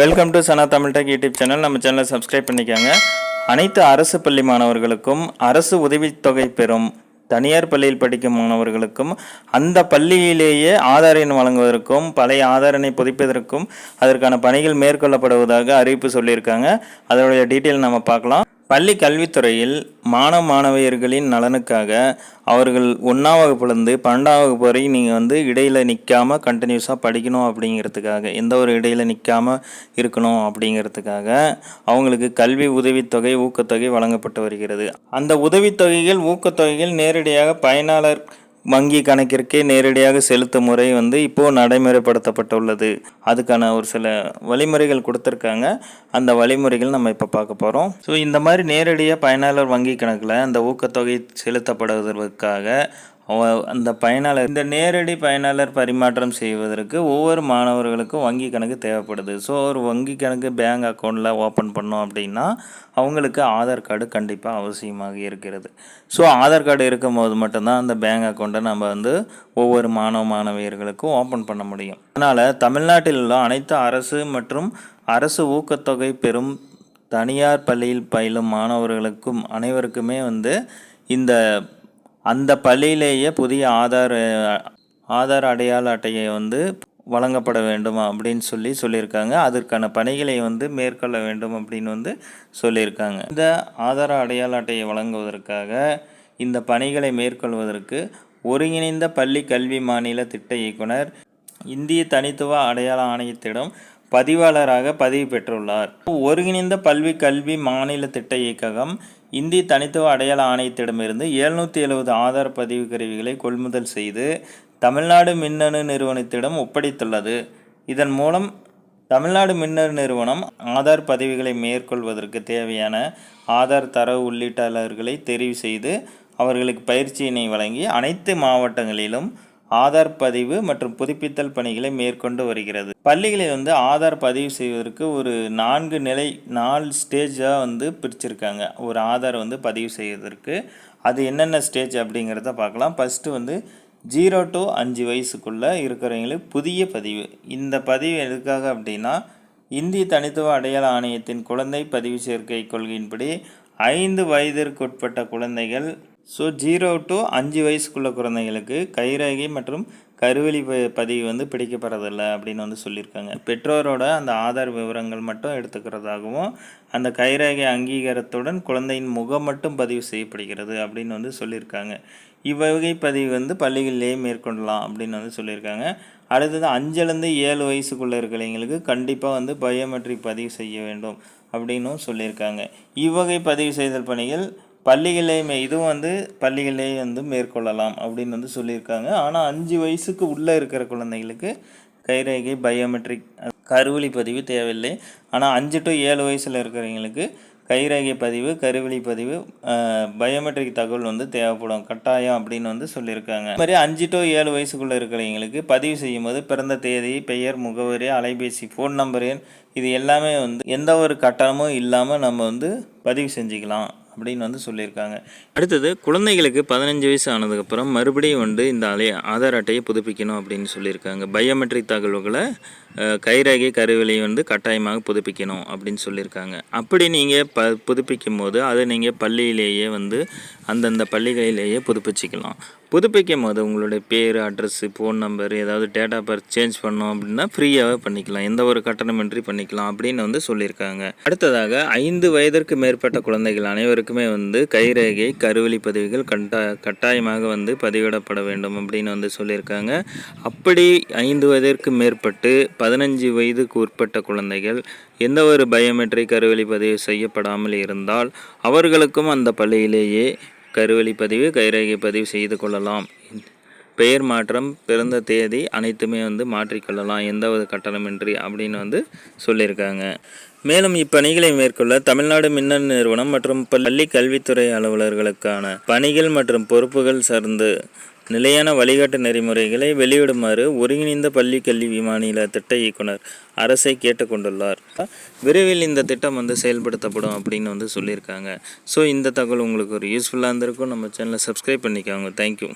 Welcome to Sana Tamil tech YouTube channel நம்ம சேனலை subscribe பண்ணிக்கோங்க. அனைத்து அரசு பள்ளி மாணவர்களுக்கும் அரசு உதவித்தொகை பெறும் தனியார் பள்ளியில் படிக்கும் மாணவர்களுக்கும் அந்த பள்ளியிலேயே ஆதார் எண் வழங்குவதற்கும் பழைய ஆதார் எண்ணை புதுப்பதற்கும் அதற்கான பணிகள் மேற்கொள்ளப்படுவதாக அறிவிப்பு சொல்லியிருக்காங்க. அதனுடைய டீட்டெயில் நம்ம பார்க்கலாம். பள்ளி கல்வித்துறையில் மாணவ மாணவியர்களின் நலனுக்காக அவர்கள் ஒன்றாம் வகுப்புலேருந்து பன்னெண்டாம் வகுப்பு வரை நீங்கள் வந்து இடையில் நிற்காம கண்டினியூஸாக படிக்கணும் அப்படிங்கிறதுக்காக எந்த ஒரு இடையில் நிற்காம இருக்கணும் அப்படிங்கிறதுக்காக அவங்களுக்கு கல்வி உதவித்தொகை ஊக்கத்தொகை வழங்கப்பட்டு வருகிறது. அந்த உதவித்தொகைகள் ஊக்கத்தொகைகள் நேரடியாக பயனாளர் வங்கி கணக்கிற்கே நேரடியாக செலுத்தும் முறை வந்து இப்போது நடைமுறைப்படுத்தப்பட்டுள்ளது. அதுக்கான ஒரு சில வழிமுறைகள் கொடுத்துருக்காங்க. அந்த வழிமுறைகள் நம்ம இப்போ பார்க்க போகிறோம் ஸோ இந்த மாதிரி நேரடியாக பயனாளர் வங்கி கணக்கில் அந்த ஊக்கத்தொகை செலுத்தப்படுவதற்காக அந்த பயனாளர் இந்த நேரடி பயனாளர் பரிமாற்றம் செய்வதற்கு ஒவ்வொரு மாணவர்களுக்கும் வங்கி கணக்கு தேவைப்படுது. ஸோ ஒரு வங்கி கணக்கு பேங்க் அக்கௌண்ட்டில் ஓப்பன் பண்ணோம் அப்படின்னா அவங்களுக்கு ஆதார் கார்டு கண்டிப்பாக அவசியமாக இருக்கிறது. ஸோ ஆதார் கார்டு இருக்கும் போது மட்டும்தான் அந்த பேங்க் அக்கௌண்ட்டை நம்ம வந்து ஒவ்வொரு மாணவ மாணவியர்களுக்கும் ஓப்பன் பண்ண முடியும். அதனால் தமிழ்நாட்டில் உள்ள அனைத்து அரசு மற்றும் அரசு ஊக்கத்தொகை பெறும் தனியார் பள்ளியில் பயிலும் மாணவர்களுக்கும் அனைவருக்குமே வந்து இந்த அந்த பள்ளியிலேயே புதிய ஆதார் ஆதார் அடையாள அட்டையை வந்து வழங்கப்பட வேண்டும் அப்படின்னு சொல்லி சொல்லியிருக்காங்க. அதற்கான பணிகளை வந்து மேற்கொள்ள வேண்டும் அப்படின்னு வந்து சொல்லியிருக்காங்க. இந்த ஆதார அடையாள அட்டையை வழங்குவதற்காக இந்த பணிகளை மேற்கொள்வதற்கு ஒருங்கிணைந்த பள்ளி கல்வி மாநில திட்ட இயக்குனர் இந்திய தனித்துவ அடையாள ஆணையத்திடம் பதிவாளராக பதிவு பெற்றுள்ளார். ஒருங்கிணைந்த பல்வி கல்வி மாநில திட்ட இயக்ககம் இந்திய தனித்துவ அடையாள ஆணையத்திடமிருந்து எழுநூற்றி எழுபது ஆதார் பதிவு கருவிகளை கொள்முதல் செய்து தமிழ்நாடு மின்னணு நிறுவனத்திடம் ஒப்படைத்துள்ளது. இதன் மூலம் தமிழ்நாடு மின்னணு நிறுவனம் ஆதார் பதிவுகளை மேற்கொள்வதற்கு தேவையான ஆதார் தரவு உள்ளிட்டாளர்களை தெரிவு செய்து அவர்களுக்கு பயிற்சியினை வழங்கி அனைத்து மாவட்டங்களிலும் ஆதார் பதிவு மற்றும் புதுப்பித்தல் பணிகளை மேற்கொண்டு வருகிறது. பள்ளிகளில் வந்து ஆதார் பதிவு செய்வதற்கு ஒரு நான்கு நிலை நாலு ஸ்டேஜாக வந்து பிரிச்சிருக்காங்க. ஒரு ஆதார் வந்து பதிவு செய்வதற்கு. அது என்னென்ன ஸ்டேஜ் அப்படிங்கிறத பார்க்கலாம். ஃபஸ்ட்டு வந்து ஜீரோ டு அஞ்சு வயசுக்குள்ளே இருக்கிறவங்களுக்கு புதிய பதிவு. இந்த பதிவு எதுக்காக அப்படின்னா இந்திய தனித்துவ அடையாள ஆணையத்தின் குழந்தை பதிவு சேர்க்கை கொள்கையின்படி ஐந்து வயதிற்குட்பட்ட குழந்தைகள் ஸோ ஜீரோ டு அஞ்சு வயசுக்குள்ள குழந்தைகளுக்கு கைரேகை மற்றும் கருவெளி ப- பதிவு வந்து பிடிக்கப்படுறதில்ல அப்படின்னு வந்து சொல்லியிருக்காங்க. பெற்றோரோட அந்த ஆதார் விவரங்கள் மட்டும் எடுத்துக்கிறதாகவும் அந்த கைரேகை அங்கீகாரத்துடன் குழந்தையின் முகம் மட்டும் பதிவு செய்யப்படுகிறது அப்படின்னு வந்து சொல்லியிருக்காங்க. இவ்வகை பதிவு வந்து பள்ளிகளிலேயே மேற்கொள்ளலாம் அப்படின்னு வந்து சொல்லியிருக்காங்க. அடுத்தது அஞ்சுலேருந்து ஏழு வயசுக்குள்ளே இருக்கிறவங்களுக்கு கண்டிப்பாக வந்து பயோமெட்ரிக் பதிவு செய்ய வேண்டும். அப்படின்னும் சொல்லியிருக்காங்க. இவ்வகை பதிவு செய்தல் பணிகள் பள்ளிகளையுமே இதுவும் வந்து பள்ளிகளே வந்து மேற்கொள்ளலாம் அப்படின்னு வந்து சொல்லியிருக்காங்க. ஆனால் அஞ்சு வயசுக்கு உள்ளே இருக்கிற குழந்தைகளுக்கு கைரேகை பயோமெட்ரிக் கருவழி பதிவு தேவையில்லை. ஆனால் அஞ்சு டு ஏழு வயசில் இருக்கிறவங்களுக்கு கைரேகை பதிவு கருவழி பதிவு பயோமெட்ரிக் தகவல் வந்து தேவைப்படும். கட்டாயம் அப்படின்னு வந்து சொல்லியிருக்காங்க. இது மாதிரி அஞ்சு டு ஏழு வயசுக்குள்ளே இருக்கிறவங்களுக்கு பதிவு செய்யும்போது பிறந்த தேதி பெயர் முகவரி அலைபேசி ஃபோன் நம்பர் இது எல்லாமே வந்து எந்த ஒரு கட்டணமும் இல்லாமல் நம்ம வந்து பதிவு செஞ்சுக்கலாம். அப்படின்னு வந்து சொல்லியிருக்காங்க. அடுத்தது குழந்தைகளுக்கு பதினஞ்சு வயசு ஆனதுக்கப்புறம் மறுபடியும் வந்து இந்த அலைய ஆதார் அட்டையை புதுப்பிக்கணும் அப்படின்னு சொல்லியிருக்காங்க. பயோமெட்ரிக் தகவல்களை கைரேகை கருவிலை வந்து கட்டாயமாக புதுப்பிக்கணும் அப்படின்னு சொல்லியிருக்காங்க. அப்படி நீங்கள் ப புதுப்பிக்கும் போது அதை நீங்கள் பள்ளியிலேயே வந்து அந்தந்த பள்ளிகளிலேயே புதுப்பிச்சிக்கலாம். புதுப்பிக்கும் போது உங்களுடைய பேர் அட்ரஸ்ஸு ஃபோன் நம்பர் ஏதாவது டேட்டா பர்த் சேஞ்ச் பண்ணோம் அப்படின்னா ஃப்ரீயாகவே பண்ணிக்கலாம். எந்த ஒரு கட்டணமின்றி பண்ணிக்கலாம் அப்படின்னு வந்து சொல்லியிருக்காங்க. அடுத்ததாக ஐந்து வயதிற்கு மேற்பட்ட குழந்தைகள் அனைவருக்குமே வந்து கைரேகை கருவெளி பதிவுகள் கண்டா கட்டாயமாக வந்து பதிவிடப்பட வேண்டும் அப்படின்னு வந்து சொல்லியிருக்காங்க. அப்படி ஐந்து வயதிற்கு மேற்பட்டு பதினஞ்சு வயதுக்கு உட்பட்ட குழந்தைகள் எந்த ஒரு பயோமெட்ரிக் கருவழி பதிவு செய்யப்படாமல் இருந்தால் அவர்களுக்கும் அந்த பள்ளியிலேயே கருவழி பதிவு கைரேகை பதிவு செய்து கொள்ளலாம். பெயர் மாற்றம் பிறந்த தேதி அனைத்துமே வந்து மாற்றிக்கொள்ளலாம் எந்த ஒரு கட்டணமின்றி அப்படின்னு வந்து சொல்லியிருக்காங்க. மேலும் இப்பணிகளை மேற்கொள்ள தமிழ்நாடு மின்னணு நிறுவனம் மற்றும் பள்ளி கல்வித்துறை அலுவலர்களுக்கான பணிகள் மற்றும் பொறுப்புகள் சார்ந்து நிலையான வழிகாட்டு நெறிமுறைகளை வெளியிடுமாறு ஒருங்கிணைந்த பள்ளி கல்வி மாநில திட்ட இயக்குனர் அரசை கேட்டுக்கொண்டுள்ளார். விரைவில் இந்த திட்டம் வந்து செயல்படுத்தப்படும் அப்படின்னு வந்து சொல்லியிருக்காங்க. ஸோ இந்த தகவல் உங்களுக்கு ஒரு யூஸ்ஃபுல்லாக இருந்திருக்கும். நம்ம சேனலை சப்ஸ்கிரைப் பண்ணிக்கோங்க. தேங்க்யூ